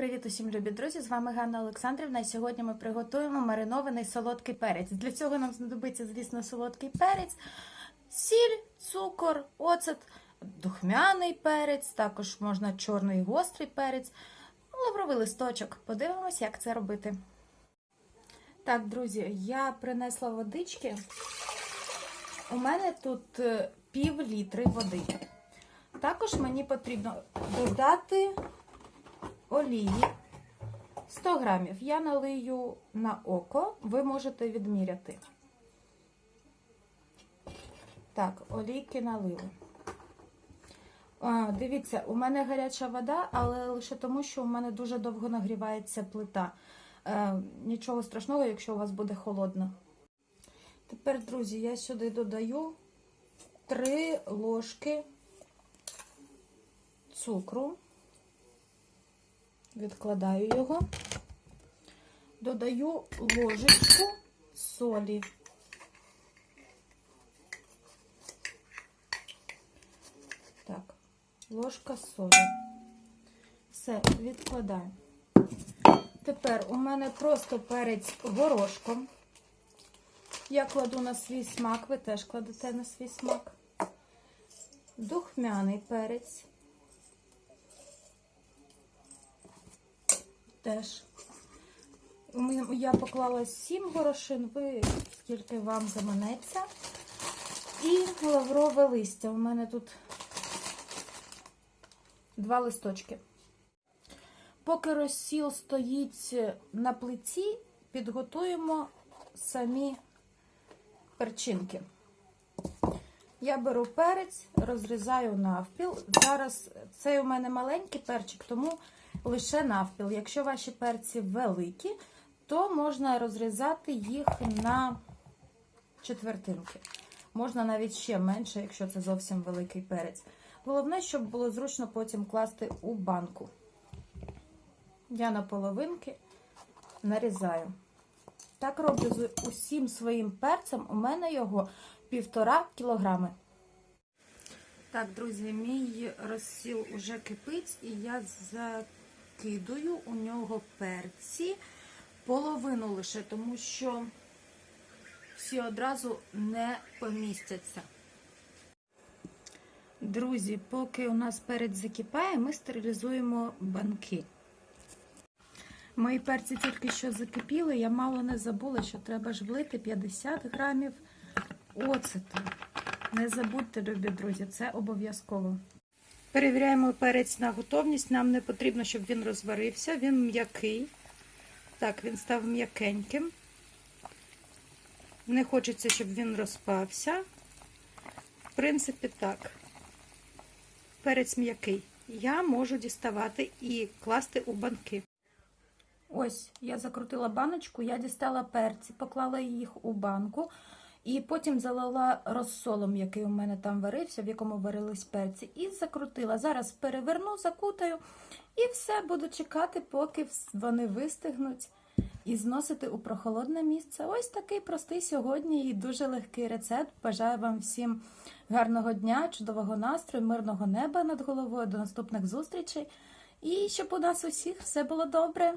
Привіт усім любі друзі! З вами Ганна Олександрівна. І сьогодні ми приготуємо маринований солодкий перець. Для цього нам знадобиться, звісно, солодкий перець, сіль, цукор, оцет, духмяний перець, також можна чорний гострий перець, лавровий листочок. Подивимось, як це робити. Так, друзі, я принесла водички. У мене тут е, пів літри води. Також мені потрібно додати олії 100 грамів. Я налию на око, ви можете відміряти. Так, олійки налили. Дивіться, у мене гаряча вода, але лише тому, що у мене дуже довго нагрівається плита. Е, нічого страшного, якщо у вас буде холодно. Тепер, друзі, я сюди додаю 3 ложки цукру. Відкладаю його, додаю ложечку солі. Так, ложка солі. Все, відкладаю. Тепер у мене просто перець горошком. Я кладу на свій смак, ви теж кладете на свій смак. Духмяний перець. Теж. Я поклала 7 горошин, ви скільки вам заманеться. І лаврове листя. У мене тут два листочки. Поки розсіл стоїть на плиті, підготуємо самі перчинки. Я беру перець, розрізаю навпіл. Зараз цей у мене маленький перчик, тому лише навпіл. Якщо ваші перці великі, то можна розрізати їх на четвертинки. Можна навіть ще менше, якщо це зовсім великий перець. Головне, щоб було зручно потім класти у банку. Я на половинки нарізаю. Так роблю з усім своїм перцем. У мене його півтора кілограми. Так, друзі, мій розсіл уже кипить, і я закидую у нього перці половину лише, тому що всі одразу не помістяться. Друзі, поки у нас перець закипає, ми стерилізуємо банки. Мої перці тільки що закипіли, я мало не забула, що треба ж влити 50 грамів оцету. Не забудьте, любі друзі, це обов'язково. Перевіряємо перець на готовність. Нам не потрібно, щоб він розварився. Він м'який. Так, він став м'якеньким. Не хочеться, щоб він розпався. В принципі, так. Перець м'який. Я можу діставати і класти у банки. Ось, я закрутила баночку, я дістала перці, поклала їх у банку. І потім залила розсолом, який у мене там варився, в якому варились перці, і закрутила. Зараз переверну, закутаю і все, буду чекати, поки вони вистигнуть, і зносити у прохолодне місце. Ось такий простий сьогодні і дуже легкий рецепт. Бажаю вам всім гарного дня, чудового настрою, мирного неба над головою. До наступних зустрічей. І щоб у нас усіх все було добре.